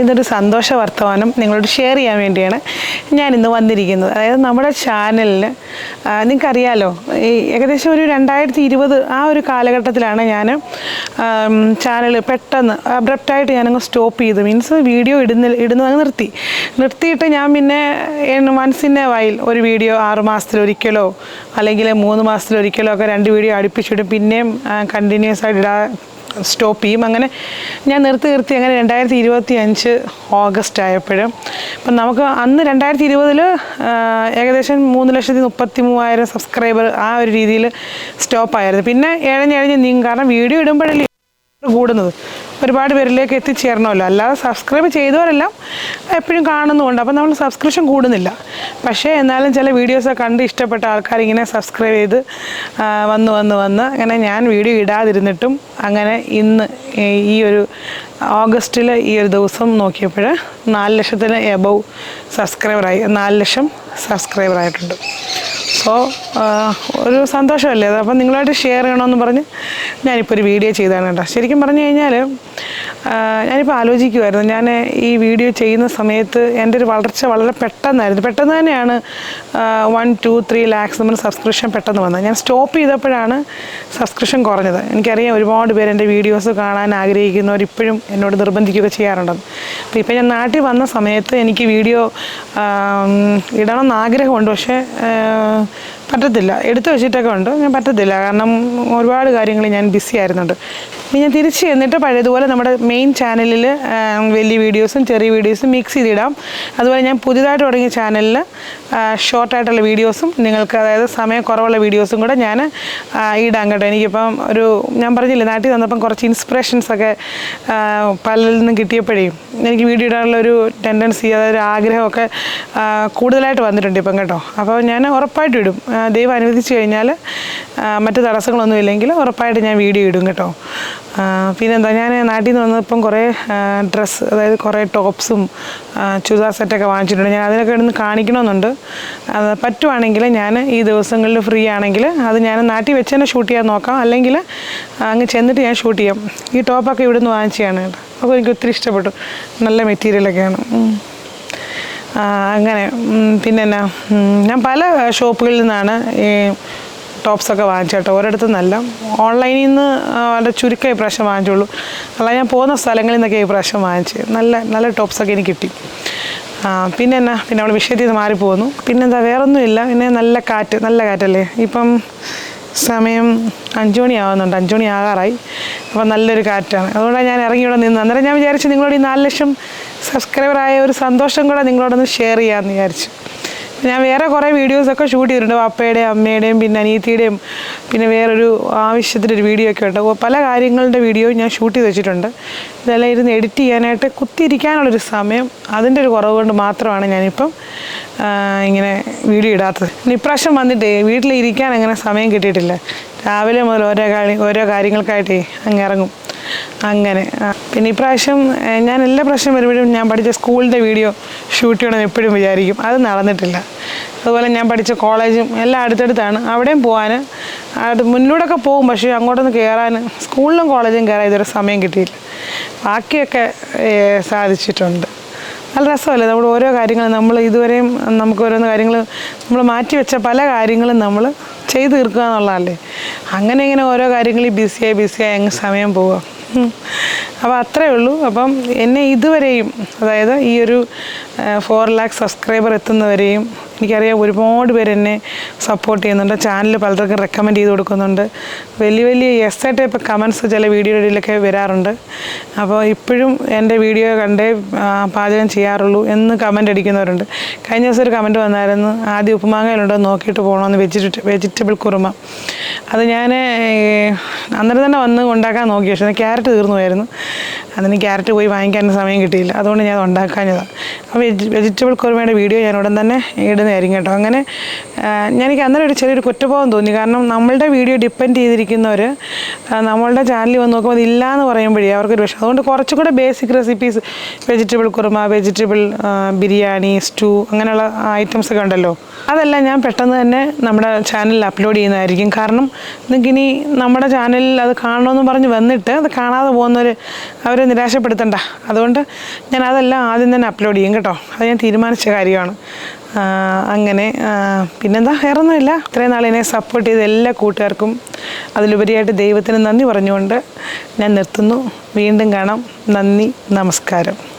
ഇതൊരു സന്തോഷ വർത്തമാനം നിങ്ങളോട് ഷെയർ ചെയ്യാൻ വേണ്ടിയാണ് ഞാൻ ഇന്ന് വന്നിരിക്കുന്നത്. അതായത് നമ്മുടെ ചാനലിൽ നിങ്ങൾക്കറിയാലോ ഈ ഏകദേശം ഒരു രണ്ടായിരത്തി ഇരുപത് ആ ഒരു കാലഘട്ടത്തിലാണ് ഞാൻ ചാനൽ പെട്ടെന്ന് അബ്രപ്റ്റായിട്ട് ഞാനങ്ങ് സ്റ്റോപ്പ് ചെയ്തു. മീൻസ് വീഡിയോ ഇടുന്ന ഇടുന്നത് അങ്ങ് നിർത്തി. നിർത്തിയിട്ട് ഞാൻ പിന്നെ മനസ്സിന്റെ വായിൽ ഒരു വീഡിയോ ആറ് മാസത്തിലൊരിക്കലോ അല്ലെങ്കിൽ മൂന്ന് മാസത്തിലൊരിക്കലോ ഒക്കെ രണ്ട് വീഡിയോ അടുപ്പിച്ചിടും. പിന്നെയും കണ്ടിന്യൂസ് ആയിട്ട് ഇടാ സ്റ്റോപ്പ് ചെയ്യും. അങ്ങനെ ഞാൻ നിർത്തി നിർത്തി അങ്ങനെ രണ്ടായിരത്തി ഇരുപത്തി അഞ്ച് ഓഗസ്റ്റ് ആയപ്പോഴും അപ്പം നമുക്ക് അന്ന് രണ്ടായിരത്തി ഇരുപതിൽ ഏകദേശം മൂന്ന് ലക്ഷത്തി മുപ്പത്തി മൂവായിരം സബ്സ്ക്രൈബർ ആ ഒരു രീതിയിൽ സ്റ്റോപ്പായിരുന്നു. പിന്നെ എഴഞ്ഞെഴഞ്ഞ് നീങ്ങും. കാരണം വീഡിയോ ഇടുമ്പോഴല്ലേ കൂടുന്നത്. ഒരുപാട് പേരിലേക്ക് എത്തിച്ചേരണമല്ലോ അല്ലാതെ സബ്സ്ക്രൈബ് ചെയ്തവരെല്ലാം എപ്പോഴും കാണുന്നുമുണ്ട്. അപ്പോൾ നമ്മൾ സബ്സ്ക്രിപ്ഷൻ കൂടുന്നില്ല. പക്ഷേ എന്നാലും ചില വീഡിയോസൊക്കെ കണ്ട് ഇഷ്ടപ്പെട്ട ആൾക്കാർ ഇങ്ങനെ സബ്സ്ക്രൈബ് ചെയ്ത് വന്ന് വന്ന് വന്ന് അങ്ങനെ ഞാൻ വീഡിയോ ഇടാതിരുന്നിട്ടും അങ്ങനെ ഇന്ന് ഈ ഒരു ഓഗസ്റ്റിൽ ഈ ഒരു ദിവസം നോക്കിയപ്പോൾ നാല് ലക്ഷത്തിന് എബവ് സബ്സ്ക്രൈബറായി നാല് ലക്ഷം സബ്സ്ക്രൈബറായിട്ടുണ്ട് സോ ഒരു സന്തോഷമല്ലേ അത്? അപ്പം നിങ്ങളായിട്ട് ഷെയർ ചെയ്യണമെന്ന് പറഞ്ഞ് ഞാനിപ്പോൾ ഒരു വീഡിയോ ചെയ്താണ് കേട്ടോ. ശരിക്കും പറഞ്ഞു കഴിഞ്ഞാൽ ഞാനിപ്പോൾ ആലോചിക്കുമായിരുന്നു ഞാൻ ഈ വീഡിയോ ചെയ്യുന്ന സമയത്ത് എന്റെ ഒരു വളർച്ച വളരെ പെട്ടെന്നായിരുന്നു. പെട്ടെന്ന് തന്നെയാണ് വൺ ടു ത്രീ ലാക്സ് നമ്മൾ സബ്സ്ക്രിപ്ഷൻ പെട്ടെന്ന് വന്നത്. ഞാൻ സ്റ്റോപ്പ് ചെയ്തപ്പോഴാണ് സബ്സ്ക്രിപ്ഷൻ കുറഞ്ഞത്. എനിക്കറിയാം ഒരുപാട് പേര് എന്റെ വീഡിയോസ് കാണാൻ ആഗ്രഹിക്കുന്നവർ ഇപ്പോഴും എന്നോട് നിർബന്ധിക്കുകയൊക്കെ ചെയ്യാറുണ്ടെന്ന്. ഇപ്പോൾ ഞാൻ നാട്ടിൽ വന്ന സമയത്ത് എനിക്ക് വീഡിയോ ഇടണം എന്നാഗ്രഹമുണ്ട് പക്ഷേ പറ്റത്തില്ല. എടുത്തു വെച്ചിട്ടൊക്കെ ഉണ്ട്. ഞാൻ പറ്റത്തില്ല. കാരണം ഒരുപാട് കാര്യങ്ങൾ ഞാൻ ബിസി ആയിരുന്നുണ്ട്. ഞാൻ തിരിച്ച് ചെന്നിട്ട് പഴയതുപോലെ നമ്മുടെ മെയിൻ ചാനലിൽ വലിയ വീഡിയോസും ചെറിയ വീഡിയോസും മിക്സ് ചെയ്തിടാം. അതുപോലെ ഞാൻ പുതിയതായിട്ട് തുടങ്ങിയ ചാനലിൽ ഷോർട്ടായിട്ടുള്ള വീഡിയോസും നിങ്ങൾക്ക് അതായത് സമയം കുറവുള്ള വീഡിയോസും കൂടെ ഞാൻ ഇടാം കേട്ടോ. എനിക്കിപ്പം ഒരു ഞാൻ പറഞ്ഞില്ലേ നാട്ടിൽ വന്നപ്പം കുറച്ച് ഇൻസ്പിറേഷൻസ് ഒക്കെ ആ, പലരിൽ നിന്നും കിട്ടിയപ്പോഴേ എനിക്ക് വീഡിയോ ഇടാനുള്ള ഒരു ടെൻഡൻസി അതായത് ആഗ്രഹമൊക്കെ കൂടുതലായിട്ട് വന്നിട്ടുണ്ട് ഇപ്പം കേട്ടോ. അപ്പോൾ ഞാൻ ഉറപ്പായിട്ടും ഇടും. ദൈവം അനുവദിച്ചു കഴിഞ്ഞാൽ മറ്റു തടസ്സങ്ങളൊന്നും ഇല്ലെങ്കിൽ ഉറപ്പായിട്ട് ഞാൻ വീഡിയോ ഇടും കേട്ടോ. പിന്നെന്താ ഞാൻ നാട്ടിൽ നിന്ന് വന്നപ്പം കുറേ ഡ്രസ്സ് അതായത് കുറേ ടോപ്സും ചുരിദാർ സെറ്റൊക്കെ വാങ്ങിച്ചിട്ടുണ്ട്. ഞാൻ അതിനൊക്കെ ഇടുന്ന് കാണിക്കണമെന്നുണ്ട്. അത് പറ്റുവാണെങ്കിൽ ഞാൻ ഈ ദിവസങ്ങളിൽ ഫ്രീ ആണെങ്കിൽ അത് ഞാൻ നാട്ടിൽ വെച്ച് തന്നെ ഷൂട്ട് ചെയ്യാൻ നോക്കാം. അല്ലെങ്കിൽ അങ്ങ് ചെന്നിട്ട് ഞാൻ ഷൂട്ട് ചെയ്യാം. ഈ ടോപ്പൊക്കെ ഇവിടുന്ന് വാങ്ങിച്ചതാണ് കേട്ടോ. അപ്പോൾ എനിക്ക് ഒത്തിരി ഇഷ്ടപ്പെട്ടു. നല്ല മെറ്റീരിയലൊക്കെയാണ് അങ്ങനെ ഉം, പിന്നെ എന്നാ ഞാൻ പല ഷോപ്പുകളിൽ നിന്നാണ് ഈ ടോപ്സൊക്കെ വാങ്ങിച്ചത് കേട്ടോ. ഒരിടത്തു നിന്നല്ല ഓൺലൈനിൽ നിന്ന് അവരുടെ ചുരുക്കം ഈ പ്രാവശ്യം വാങ്ങിച്ചുള്ളൂ. അല്ലാതെ ഞാൻ പോകുന്ന സ്ഥലങ്ങളിൽ നിന്നൊക്കെ ഈ പ്രാവശ്യം വാങ്ങിച്ച്. നല്ല നല്ല ടോപ്സൊക്കെ എനിക്ക് കിട്ടി. പിന്നെ എന്നാ പിന്നെ അവൾ വിഷയത്തിൽ നിന്ന് മാറിപ്പോകുന്നു പിന്നെന്താ വേറൊന്നുമില്ല. പിന്നെ നല്ല കാറ്റ് നല്ല കാറ്റല്ലേ? ഇപ്പം സമയം അഞ്ചു ആവുന്നുണ്ട്. അഞ്ചു മണി ആകാറായി. അപ്പം നല്ലൊരു കാറ്റാണ്. അതുകൊണ്ടാണ് ഞാൻ ഇറങ്ങി ഇവിടെ നിന്ന്. അന്നേരം ഞാൻ വിചാരിച്ചു നിങ്ങളോട് ഈ നാല് ലക്ഷം സബ്സ്ക്രൈബറായ ഒരു സന്തോഷം കൂടെ നിങ്ങളോടൊന്ന് ഷെയർ ചെയ്യാമെന്ന് വിചാരിച്ചു. ഞാൻ വേറെ കുറേ വീഡിയോസൊക്കെ ഷൂട്ട് ചെയ്തിട്ടുണ്ട്. പപ്പയുടെയും അമ്മയുടെയും പിന്നെ അനിയത്തിയുടെയും പിന്നെ വേറൊരു ആവശ്യത്തിനൊരു വീഡിയോ ഒക്കെ ഉണ്ട്. പല കാര്യങ്ങളുടെ വീഡിയോ ഞാൻ ഷൂട്ട് ചെയ്ത് വെച്ചിട്ടുണ്ട്. ഇതെല്ലാം ഇരുന്ന് എഡിറ്റ് ചെയ്യാനായിട്ട് കുത്തിയിരിക്കാനുള്ളൊരു സമയം അതിന്റെ ഒരു കുറവ് കൊണ്ട് മാത്രമാണ് ഞാനിപ്പം ഇങ്ങനെ വീഡിയോ ഇടാത്തത്. ഇപ്രാവശ്യം വന്നിട്ട് വീട്ടിലിരിക്കാൻ അങ്ങനെ സമയം കിട്ടിയിട്ടില്ല. രാവിലെ മുതൽ ഓരോ കാര്യം ഓരോ കാര്യങ്ങൾക്കായിട്ടേ അങ്ങ് ഇറങ്ങും. അങ്ങനെ. പിന്നെ ഇപ്രാവശ്യം ഞാൻ എല്ലാ പ്രാവശ്യം വരുമ്പോഴും ഞാൻ പഠിച്ച സ്കൂളിന്റെ വീഡിയോ ഷൂട്ട് ചെയ്യണമെന്ന് എപ്പോഴും വിചാരിക്കും. അത് നടന്നിട്ടില്ല. അതുപോലെ ഞാൻ പഠിച്ച കോളേജും എല്ലാം അടുത്തടുത്താണ്. അവിടെയും പോകാൻ അത് മുന്നിലൂടെയൊക്കെ പോകും പക്ഷേ അങ്ങോട്ടൊന്ന് കയറാൻ സ്കൂളിലും കോളേജും കയറാൻ ഇതുവരെ സമയം കിട്ടിയില്ല. ബാക്കിയൊക്കെ സാധിച്ചിട്ടുണ്ട്. നല്ല രസമല്ലേ? നമ്മൾ ഓരോ കാര്യങ്ങൾ നമ്മൾ ഇതുവരെയും നമുക്ക് ഓരോന്ന് കാര്യങ്ങൾ നമ്മൾ മാറ്റി വെച്ച പല കാര്യങ്ങളും നമ്മൾ ചെയ്തു തീർക്കുക എന്നുള്ളതല്ലേ? അങ്ങനെ ഇങ്ങനെ ഓരോ കാര്യങ്ങളിൽ ബിസിയായി ബിസിയായി അങ്ങ് സമയം പോവുക. അപ്പോൾ അത്രേ ഉള്ളൂ. അപ്പം എന്നെ ഇതുവരെയും അതായത് ഈ ഒരു ഫോർ ലാക്ക് സബ്സ്ക്രൈബർ എത്തുന്നവരെയും എനിക്കറിയാം ഒരുപാട് പേര് എന്നെ സപ്പോർട്ട് ചെയ്യുന്നുണ്ട്. ചാനൽ പലർക്കും റെക്കമെൻഡ് ചെയ്ത് കൊടുക്കുന്നുണ്ട്. വലിയ വലിയ എസ് ആയിട്ട് ഇപ്പോൾ കമൻസ് ചില വീഡിയോയിലൊക്കെ വരാറുണ്ട്. അപ്പോൾ ഇപ്പോഴും എന്റെ വീഡിയോ കണ്ടേ പാചകം ചെയ്യാറുള്ളൂ എന്ന് കമന്റ് അടിക്കുന്നവരുണ്ട്. കഴിഞ്ഞ ദിവസം ഒരു കമന്റ് വന്നായിരുന്നു ആദ്യം ഉപ്പുമാങ്ങയിലുണ്ടോ? നോക്കിയിട്ട് പോകണമെന്ന് വെജിറ്റ വെജിറ്റബിൾ കുറുമ. അത് ഞാൻ അന്നേരം തന്നെ വന്ന് ഉണ്ടാക്കാൻ നോക്കി പക്ഷേ ക്യാരറ്റ് തീർന്നു പോയായിരുന്നു. അതിന് ക്യാരറ്റ് പോയി വാങ്ങിക്കാൻ സമയം കിട്ടിയില്ല. അതുകൊണ്ട് ഞാൻ ഉണ്ടാക്കാഞ്ഞതാണ് വെജ് വെജിറ്റബിൾ കുറുമയുടെ വീഡിയോ ഞാൻ ഉടൻ തന്നെ ഇടുന്നതായിരിക്കും കേട്ടോ. അങ്ങനെ എനിക്ക് അന്നേരം ഒരു ചെറിയൊരു കുറ്റബോധം തോന്നി. കാരണം നമ്മളുടെ വീഡിയോ ഡിപ്പെൻഡ് ചെയ്തിരിക്കുന്നവർ നമ്മളുടെ ചാനലിൽ വന്ന് നോക്കുമ്പോൾ അതില്ല എന്ന് പറയുമ്പോഴേ അവർക്കൊരു വിഷയം അതുകൊണ്ട് കുറച്ചും കൂടെ basic recipes vegetable kurma vegetable biryani stew അങ്ങനെയുള്ള ഐറ്റംസ് ഒക്കെ ഉണ്ടല്ലോ. അതെല്ലാം ഞാൻ പെട്ടെന്ന് തന്നെ നമ്മുടെ ചാനലിൽ അപ്ലോഡ് ചെയ്യുന്നതായിരിക്കും. കാരണം നിങ്ങൾക്കിനി നമ്മുടെ ചാനലിൽ അത് കാണണമെന്ന് പറഞ്ഞ് വന്നിട്ട് അത് കാണാതെ പോകുന്നവർ അവരെ നിരാശപ്പെടുത്തണ്ട. അതുകൊണ്ട് ഞാൻ അതെല്ലാം ആദ്യം തന്നെ അപ്ലോഡ് ചെയ്യും കേട്ടോ. അത് ഞാൻ തീരുമാനിച്ച കാര്യമാണ്. അങ്ങനെ പിന്നെന്താ? വേറൊന്നുമില്ല. ഇത്രയും നാൾ എന്നെ സപ്പോർട്ട് ചെയ്ത എല്ലാ കൂട്ടുകാർക്കും അതിലുപരിയായിട്ട് ദൈവത്തിന് നന്ദി പറഞ്ഞുകൊണ്ട് ഞാൻ നിർത്തുന്നു. വീണ്ടും കാണാം. നന്ദി നമസ്കാരം.